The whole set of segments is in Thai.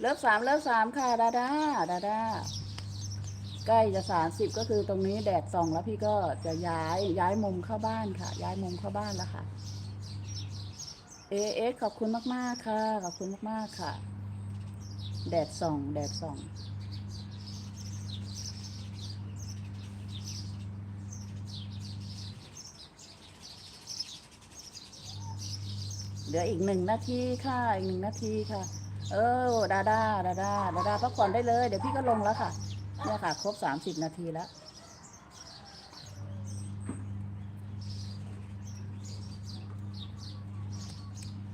เลิฟสามเลิฟสามค่ะดาดาดาดาใกล้จะสามสิบก็คือตรงนี้แดดส่องแล้วพี่ก็จะย้ายย้ายมุมเข้าบ้านค่ะ ย้ายมุมเข้าบ้านแล้วค่ะเอเอสขอบคุณมาก ๆ ค่ะ ขอบคุณมาก ๆ ค่ะ แดดส่อง แดดส่องเหลืออีกหนึ่งนาทีค่ะ อีกหนึ่งนาทีค่ะ เออดาดาดาดาดาดาพักผ่อนได้เลย เดี๋ยวพี่ก็ลงแล้วค่ะ เนี่ยค่ะ ครบสามสิบนาทีแล้ว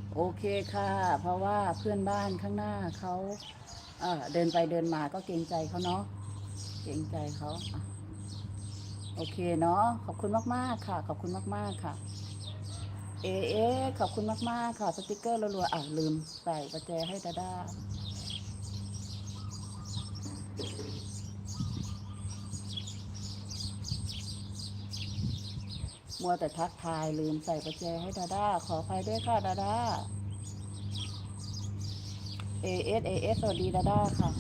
โอเคค่ะ เพราะว่าเพื่อนบ้านข้างหน้าเขาเอ่อเดินไปเดินมาก็เกรงใจเขาเนาะเกรงใจเขาโอเคเนาะขอบคุณมาก ๆ ค่ะ ขอบคุณมาก ๆ ค่ะ เอเอขอบคุณมาก ๆ ค่ะ สติกเกอร์รัวๆอะลืมใส่ประแจให้ดาด้ามัวแต่ทักทายลืมใส่ประแจให้ดาด้าขออภัยด้วยค่ะดาด้าเอเอสเอเอสสวัสดีดาด้าค่ะ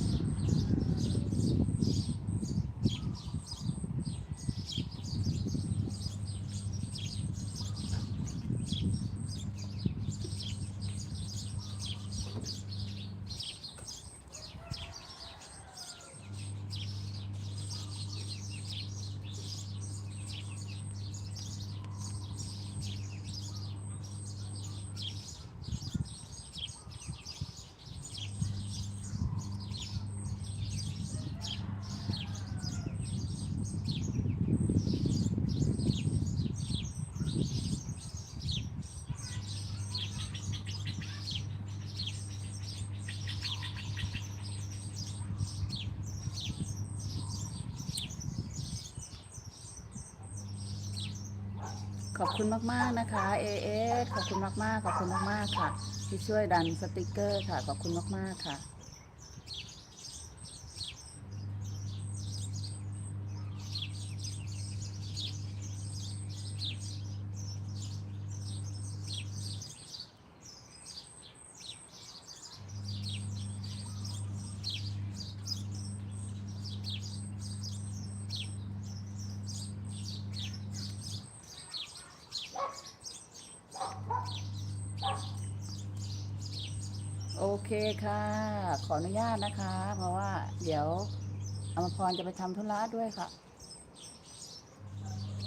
ขอบคุณมากๆนะคะเอเอสขอบคุณมากๆ ขอบคุณมากๆค่ะ ที่ช่วยดันสติกเกอร์ค่ะ ขอบคุณมากๆค่ะ เคค่ะ ขออนุญาตนะคะ เพราะว่าเดี๋ยวอมพรจะไปทำธุระด้วยค่ะ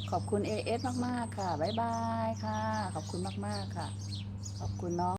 ขอบคุณ AS มาก ๆ ค่ะ บ๊ายบายค่ะ ขอบคุณมาก ๆ ค่ะ ขอบคุณน้อง